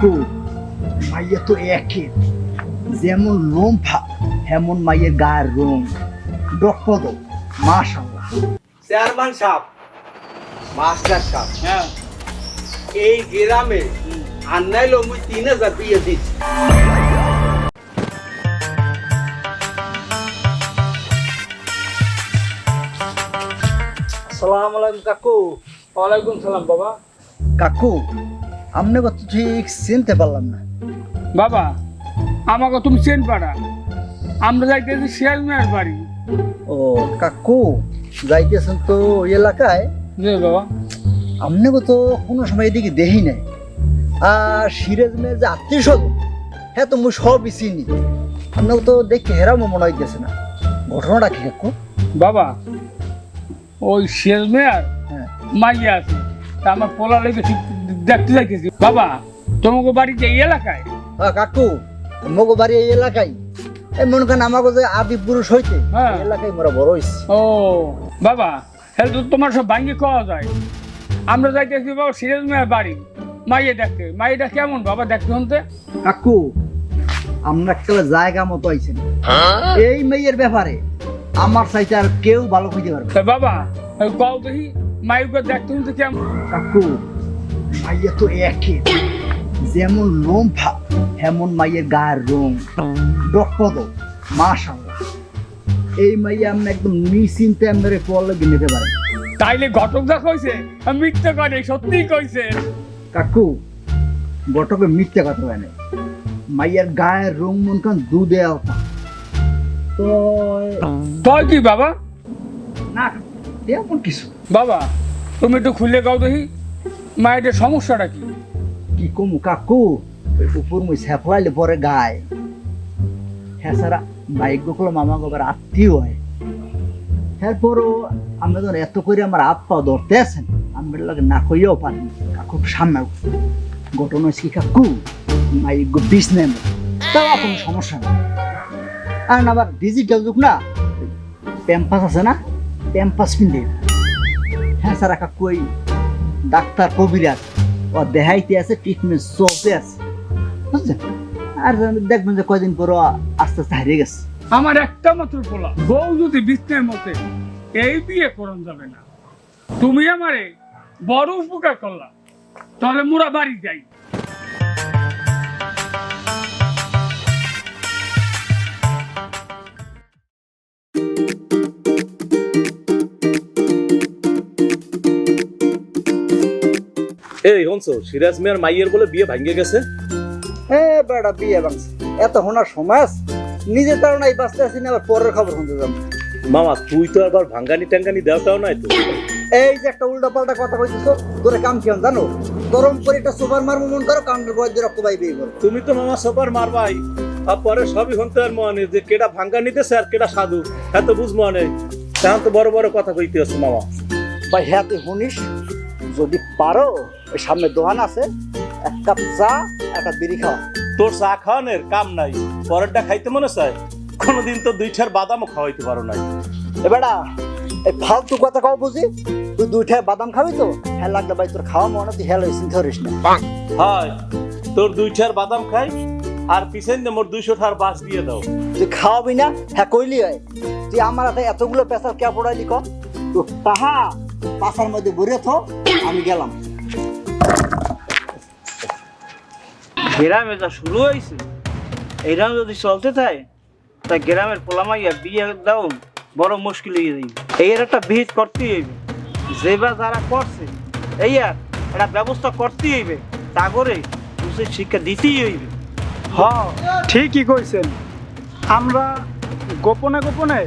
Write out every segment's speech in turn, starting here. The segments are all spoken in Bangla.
কাকু মাইয়া তো একই যেমন লম্ফা হেমন মাইয়ের গায়ের রং। ডকপদ মাশাল্লাহ চেয়ারম্যান সাহেব মাস্টার সাহেব হ্যাঁ। এই গ্রামে আন্নাইলো মুই তিন হাজার দিয়ে দিচ্ছি আসসালামু আলাইকুম কাকু। ওয়ালাইকুম সালাম বাবা। কাকু আপনি কত ঠিক চিনতে পারলাম না। বাবা আমাকে তুমি চেন পাড়া। আমরা যাইতেছি শিয়াল মেয়ের বাড়ি। ও কাকু যাইতেছেন তো ওই এলাকায়? রে বাবা। আপনি তো কোনো সময় এদিকে দেখি নাই। আর সিরাজ মেয়ের যে আত্মীয় স্বজন হ্যাঁ তো মুই সবই চিনি। আপনাকে তো দেখে হেরাও মনে হইতেছে না। ঘটনাটা কি কাকু? বাবা ওই শিয়াল মেয়ার হ্যাঁ। মাইয়া আছে। তা আমার পোলা লেগে দেখতে যাইতেছি। বাবা তোমাকে বাড়িতে এই এলাকায়? আহ, কাকু মগো বাড়ি এই এলাকায়? এই মনে করেন আমাকে যে আদি পুরুষ হইতে হ্যাঁ। এলাকায় মোরা বড় হইছি। ও বাবা হ্যাঁ তোমার সব ভাঙ্গি খাওয়া যায়। আমরা যাইতেছি বাবা সিরাজ মেয়ের বাড়ি। মাইয়ে দেখতে মাইয়েটা কেমন? বাবা দেখতে শুনতে? কাকু আমরা একটা জায়গা মতো আইছেন এই মেয়ের ব্যাপারে আমার চাইতে আর কেউ ভালো খুঁজে পারবে বাবা কও দেখি। মাইকে দেখতে শুনতে কেমন? কাকু মাইয়া তো একই যেমন লম্ফা হেমন মাইয়ের গায়ের রং। ডকপদ মাশাল্লাহ এই মাইয়া আপনি একদম নিশ্চিন্তে আপনার পড়লে নিতে পারেন তাইলে ঘটক যা কইছে মিথ্যে করে সত্যিই কইছে। কাকু বটকে মিথ্যে কথা হয় নাই। মাইয়ার গায়ের রং মন কান দুধে আলতা। তো তয় কি বাবা? না তেমন কিছু। বাবা, তুমি একটু খুলে গাও দেখি। মায়ের সমস্যাটা কি? কি কমু কাকু? উপর মুই সেফলাইলে পরে গায়। হ্যাঁ বাইক গোকলো মামা গোবার আত্মীয় হয়। এরপরও আমরা যখন এত করে আমার হাত পা ধরতে আছেন আমরা লাগে না কইয়াও পারি কাকু সামনে ঘটনা হয়েছে কি কাকু? গো বিষ আমার। তাও কোনো সমস্যা নেই। আর না, আবার ডিজিটাল যুগ না? প্যাম্পাস আছে না? প্যাম্পাস কিনলে হ্যাঁ রাখা কই? ডাক্তার কবিরাজ, ও দেহাইতে আছে ট্রিটমেন্ট চলতে আছে। আর দেখবেন যে কয়দিন পর আস্তে আস্তে হারিয়ে গেছে। আমার একটা মাত্র পোলা বউ যদি বিষ্ণের মতে এই বিয়ে করন যাবে না, তুমি আমারে বড় উপকার করলা, তাহলে মোরা বাড়ি যাই। এই হনছো সিরাজ মিয়ার মাইয়ের বলে বিয়ে ভাঙ্গে গেছে? হ্যাঁ বেটা বিয়ে বাংছে এত হোনার সময় আছে। নিজে তার বাঁচতে আসি না আবার পরের খবর শুনতে যাব। মামা তুই তো আবার ভাঙ্গানি দেওয়াটাও নাই তো? এই যে একটা উল্টা পাল্টা কথা কইছিস তোরে কাম কেমন জানো? গরম করে একটা সুপার মন করো কাউন্টার রক্ত বাই বিয়ে করো। তুমি তো মামা সবার মারবাই আর পরে সবই হনতে আর মনে যে কেডা ভাঙ্গানি দেছে আর কেডা সাধু। হ্যাঁ তো বুঝ মনে তেমন তো বড় বড় কথা কইতে আছে মামা। ভাই হ্যাঁ তুই শুনিস? যদি পারো ওই সামনে দোকান আছে এক কাপ চা একটা বিড়ি খাওয়া। তোর চা খাওয়ানোর কাম নাই পরেরটা খাইতে মনে চায়? কোনোদিন তো দুই বাদামও খাওয়াইতে পারো নাই। এবারা এই ফালতু কথা কও বুঝি তুই দুইটা বাদাম খাবি তো? হ্যাঁ লাগলে ভাই তোর খাওয়া মনে তুই হ্যালো চিন্তা করিস না। হয় তোর দুই বাদাম খাই আর পিছন দিয়ে মোর দুইশো ঠার বাস দিয়ে দাও। তুই খাওয়াবি না? হ্যাঁ কইলি হয়। তুই আমার হাতে এতগুলো পেশার কে পড়াইলি ক তো তাহা পাশার মধ্যে ভরে থো আমি গেলাম। গ্রামে যা শুরু হয়েছে এইরকম যদি চলতে থাকে তা গ্রামের পোলামাইয়া বিয়ে দাও, বড় মুশকিল হয়ে যাবে এই একটা বিহিত করতেই হইবে। যেবা যারা করছে, এই আর একটা ব্যবস্থা করতেই হইবে। তা করে উচিত শিক্ষা দিতেই হইবে। হ, ঠিকই কইছেন। আমরা গোপনে গোপনে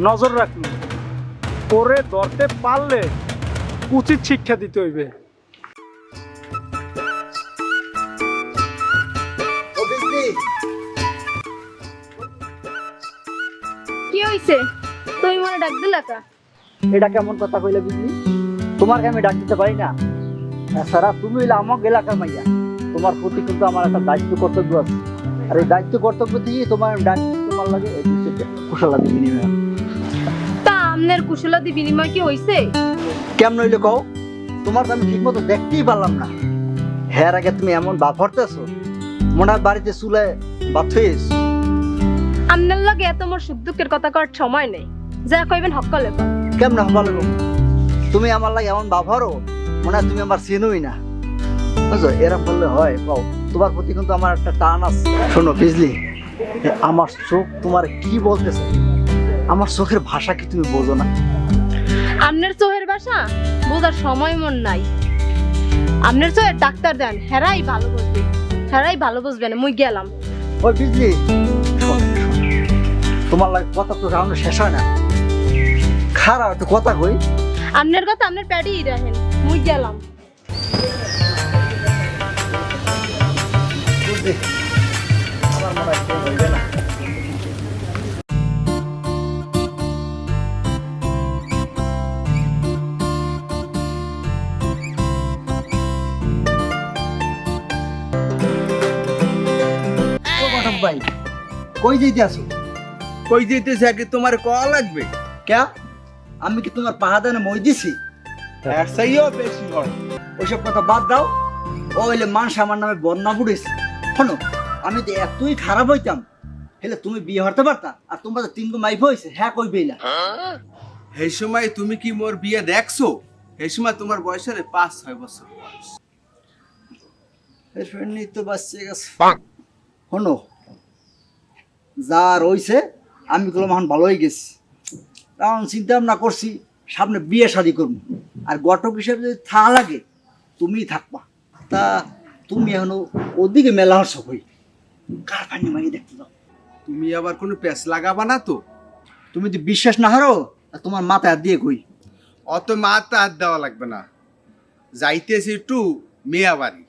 নজর রাখব পরে ধরতে পারলে উচিত শিক্ষা দিতে হইবে। কি তুমি মনে ডাক দিলা কা? এটা কেমন কথা কইলে বিজলি তোমাকে আমি ডাক দিতে পারি না। সারা তুমি হইলে আমার এলাকার মাইয়া। তোমার প্রতি কিন্তু আমার একটা দায়িত্ব কর্তব্য আছে। আর এই দায়িত্ব কর্তব্য দিয়ে তোমার ডাক তোমার লাগে এই বিষয়টা। কুশলাদি বিনিময়। তা আমনের কুশলাদি বিনিময় কি হইছে? কেমন হইলে কও? তোমার তো আমি ঠিক মতো দেখতেই পারলাম না। হ্যার আগে তুমি এমন বাপ হরতেছো মনে হয় বাড়িতে চুলে বাত হয়ে আপনার লগে এত মোর সুখ দুঃখের কথা করার সময় নেই। যা কইবেন হকলে কর কেমন ভালো তুমি আমার লাগে এমন ব্যবহারও মনে তুমি আমার চিনোই না। বুঝছ? এরকম বললে হয় বাও। তোমার প্রতি কিন্তু আমার একটা টান আছে। শোনো বিজলি আমার চোখ তোমার কি বলতেছে? আমার চোখের ভাষা কি তুমি বোঝো না? আমনের চোখের ভাষা বোঝার সময় মন নাই। আমনের চোখের ডাক্তার দেন হেরাই ভালো বুঝবে। হেরাই ভালো বুঝবে না মুই গেলাম। ওই বিজলি। তোমার লাগে কথা তো রাউন্ড শেষ হয় না। খারাপ একটু কথা কই। আপনার কথা আপনার প্যাডেই রাখেন মুই গেলাম। আমার মনে হয় হইবে না। ভাই কই যেতে আসো কই যেতেছে আগে তোমার কয়া লাগবে? ক্যা? আমি কি তোমার পাহাদানে মই দিছি? এর চাইও বেশি হয়। ওইসব কথা বাদ দাও। ও হইলে মানুষ আমার নামে উঠেছে শোনো আমি তো এতই খারাপ হইতাম হেলে তুমি বিয়ে হতে পারতা? আর তোমার তো তিনগো মাইফ হয়েছে হ্যাঁ কইবেই না। এই সময় তুমি কি মোর বিয়ে দেখছ? এই সময় তোমার বয়স হলে পাঁচ ছয় বছর বয়স। এমনি তো বাচ্চা গেছে। শোনো যা রইছে আমি কলম এখন ভালোই গেছি। কারণ চিন্তা ভাবনা করছি সামনে বিয়ে শাদি করব। আর গটক হিসেবে যদি থা লাগে তুমিই থাকবা। তা তুমি এখনও ওদিকে মেলা হর্ষ কই? কার পানি মারি দেখতে দাও তুমি আবার কোনো প্যাচ লাগাবা না তো? তুমি যদি বিশ্বাস না হারো তা তোমার মাথায় হাত দিয়ে কই? অত মাথা হাত দেওয়া লাগবে না। যাইতেছি একটু মেয়া বাড়ি।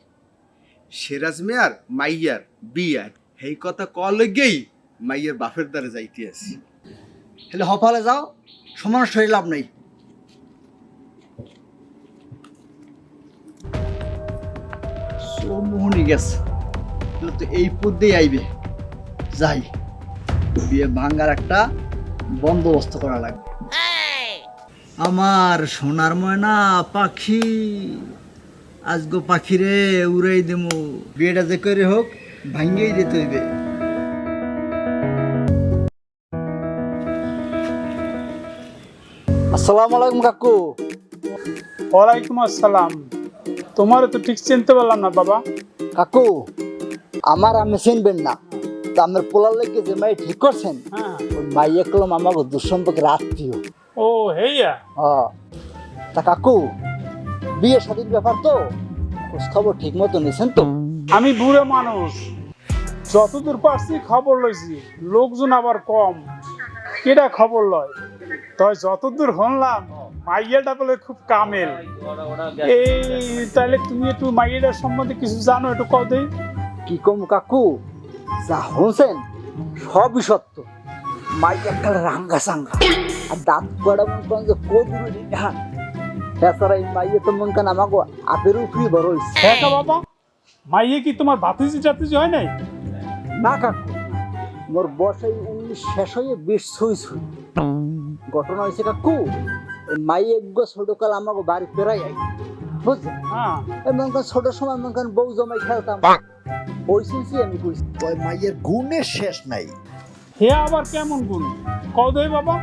সিরাজ মেয়ার মাইয়ার বিয়ার। এই কথা কল গেই মাইয়ার বাপের দ্বারে যাইতে আছি হেলে হফালে যাও, সমান শরীর লাভ নাই। মোহনি গেছে। তো এই দিয়ে আইবে। যাই বিয়ে ভাঙ্গার একটা বন্দোবস্ত করা লাগবে। আমার সোনার ময়না পাখি, আজগো পাখি রে উড়াই দেমু। বিয়েটা যে করে হোক, ভাঙ্গেই দিতে হইবে। আসসালামু আলাইকুম কাকু ওয়ালাইকুম আসসালাম। তোমার তো ঠিক চিনতে পারলাম না বাবা। কাকু আমার আমি চিনবেন না। তা আমার পোলার লেগে যে মাই ঠিক করছেন হ্যাঁ। ওই মাই একলম আমাকে দুঃসম্পর্কের আত্মীয় ও। হেইয়া। হ্যাঁ। তা কাকু বিয়ে শাদীর ব্যাপার তো? খোঁজ খবর ঠিক মতো নিয়েছেন তো? আমি বুড়ো মানুষ। যতদূর পারছি খবর লইছি লোকজন আবার কম। কেটা খবর লয়? তই যতদূর শুনলাম মাইয়াটা বলে খুব কামেল। এই তাহলে তুমি একটু মাইয়াটার সম্বন্ধে কিছু জানো একটু কও দেই। কি কম কাকু? যা হনছেন সবই সত্য। মাই একটা রাঙ্গা সাঙ্গা। আর দাঁত কড়া মন করেন যে কদুর হ্যাঁ তাছাড়া এই মাইয়ে তো মন কেন আমাকে আপের উপরই বড় হয়েছে হ্যাঁ বাবা মাইয়ে কি তোমার ভাতিজি টাতিজি হয় নাই? না কাকু মোর উনিশ শেষ হয়ে বিশ ছুঁই ছুঁই। ঘটনা হয়েছে কাকু এই মাই একগো ছোট কাল আমাকে বাড়ি ফেরাই আই বুঝছেন হ্যাঁ। এই মনে করেন ছোট সময় মনে করেন বউ জমাই খেলতাম। ওই শুনছি আমি কইছি। ওই মাইয়ের গুণের শেষ নাই। হে আবার কেমন গুণ? কও দেই বাবা।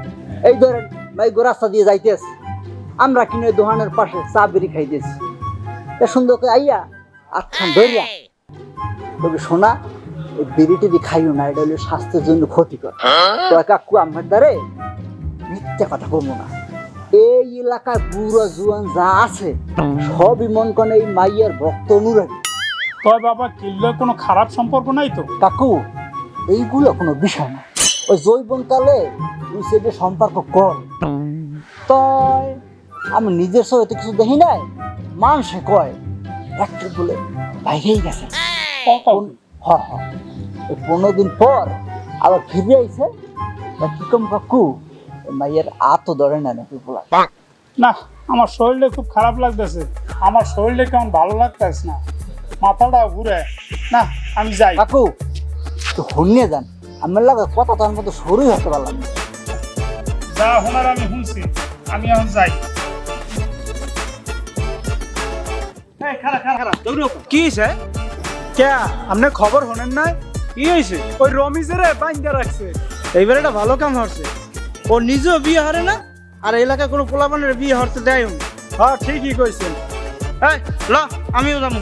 এই ধরেন মাই গো রাস্তা দিয়ে যাইতেছে। আমরা কিনে দোকানের পাশে চা বেরি খাইতেছি। এ সুন্দর করে আইয়া আচ্ছা ধরিয়া। তবে শোনা বিড়ি টিড়ি খাইও না এটা হলো স্বাস্থ্যের জন্য ক্ষতিকর। তো কাকু আমার দ্বারে মিথ্যা কথা বলব না। এই এলাকার বুড়ো জুয়ান যা আছে সবই মন করে এই মাইয়ার ভক্ত অনুরাগী। তয় বাবা কিল্লয় কোনো খারাপ সম্পর্ক নাই তো? কাকু এইগুলো কোনো বিষয় না। ওই জৈবনকালে দুই সাইডে সম্পর্ক কর। তয় আমি নিজের সঙ্গে তো কিছু দেখি নাই? মানুষে কয় একটা বলে বাইরেই গেছে। ক- হ হ এই পনেরো দিন পর আবার ফিরে আইছে তা কি কম কাকু? মাইয়ের আতো ধরে না নাকি বলা? না আমার শরীরটা খুব খারাপ লাগতেছে। আমার শরীরটা কেমন ভালো লাগতেছে না? মাথাটা ঘুরে। না আমি যাই। কাকু তো হন্যে যান। আমার লাগে কথা তার মতো সরুই হতে পারলাম না। যা হোনার আমি শুনছি আমি এখন যাই। খারাপ খারাপ খারাপ কি হয়েছে কে আপনি খবর হনেন না কি হয়েছে ওই রমিজের বাইন্দা রাখছে এইবার ভালো কাম হচ্ছে ও নিজেও বিয়ে হারে না আর এলাকায় কোনো পোলাপানের বিয়ে হরতে দেয় হ্যাঁ ঠিকই কইছেন এই ল আমিও যাব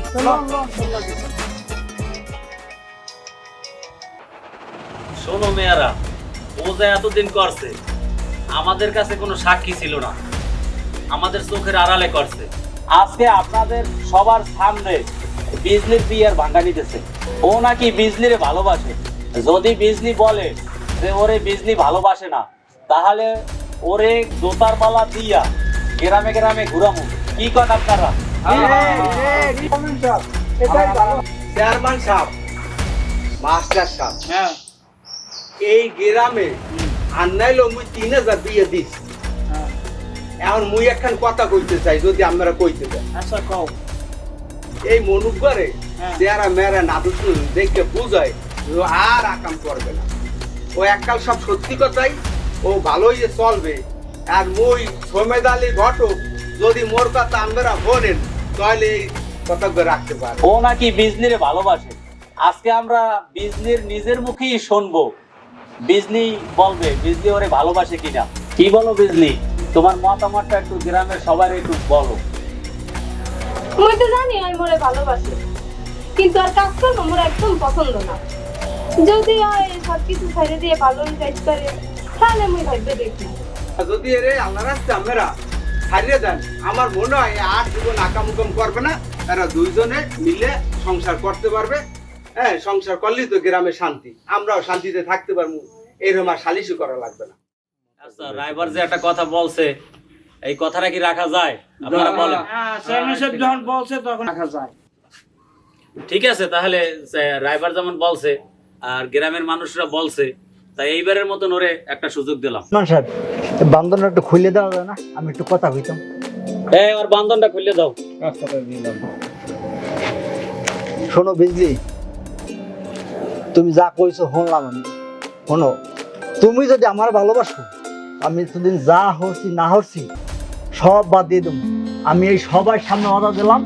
শোনো মেয়েরা ও যা এতদিন করছে আমাদের কাছে কোনো সাক্ষী ছিল না আমাদের চোখের আড়ালে করছে আজকে আপনাদের সবার সামনে বিজলির বিয়ের ভাঙ্গা নিতেছে। ও নাকি বিজলিরে ভালোবাসে। যদি বিজলি বলে যে ওরে বিজলি ভালোবাসে না তাহলে ওরে জোতার মালা দিয়া গ্রামে গ্রামে ঘুরামু। কি কন আপনারা? চেয়ারম্যান সাহেব মাস্টার সাহেব। হ্যাঁ। এই গ্রামে আর নাইলো মুই তিন হাজার বিয়ে দিস এখন মুই একখান কথা কইতে চাই যদি আপনারা কইতে দেন। আচ্ছা কও। এই মনুক করে হ্যাঁ। যারা মেয়েরা নাটক দেখে বুঝায় যে আর আকাম করবে না। ও এককাল সব সত্যি কথাই ও ভালোই যে চলবে। আর মুই সমেদ আলী ঘটক যদি মোর কথা আমরা বলেন তাহলে এই কথাগুলো রাখতে পারে। ও নাকি বিজনিরে ভালোবাসে। আজকে আমরা বিজনির নিজের মুখেই শুনব। বিজনি বলবে বিজলি ওরে ভালোবাসে কিনা? কি বলো বিজলি তোমার মতামতটা একটু গ্রামের সবার একটু বলো। মুই তো জানি আমি মোরে ভালোবাসি। কিন্তু আর কাজ করব মোর একদম পছন্দ না। যদি হয় সব কিছু ছেড়ে দিয়ে ভালো কাজ করে তাহলে মুই ভাববে দেখি। যদি এরে আল্লাহ রাস্তে আমরা ছাড়িয়ে দেন আমার মনে হয় আর জীবন আকামুকম করবে না। তারা দুইজনে মিলে সংসার করতে পারবে। হ্যাঁ সংসার করলেই তো গ্রামে শান্তি। আমরাও শান্তিতে থাকতে পারব। এরকম আর সালিশও করা লাগবে না। আচ্ছা রাইবার যে একটা কথা বলছে এই কথাটা কি রাখা যায়? আপনারা বলেন। হ্যাঁ যখন বলছে তখন রাখা যায়। ঠিক আছে তাহলে রাইবার যেমন বলছে আর গ্রামের মানুষরা বলছে তাই এইবারের মতন ওরে একটা সুযোগ দিলাম। মান সাহেব বান্ধবটা একটু খুলে দেওয়া যায় না? আমি একটু কথা হইতাম এই ওর বান্ধনটা খুলে দাও। শোনো বিজলি তুমি যা কইছো শুনলাম আমি। শোনো তুমি যদি আমার ভালোবাসো আমি এতদিন যা হচ্ছি না হচ্ছি সব বাদ দিয়ে দেবো। আমি এই সবার সামনে অর্ডার দিলাম,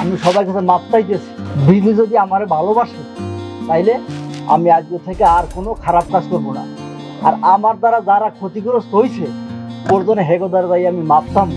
আমি সবার কাছে মাপ চাইতেছি। বিজলি যদি আমার ভালোবাসে, তাইলে আমি আজকে থেকে আর কোনো খারাপ কাজ করব না। আর আমার দ্বারা যারা ক্ষতিগ্রস্ত হয়েছে ওর জন্য হেগো দ্বারা আমি মাপতাম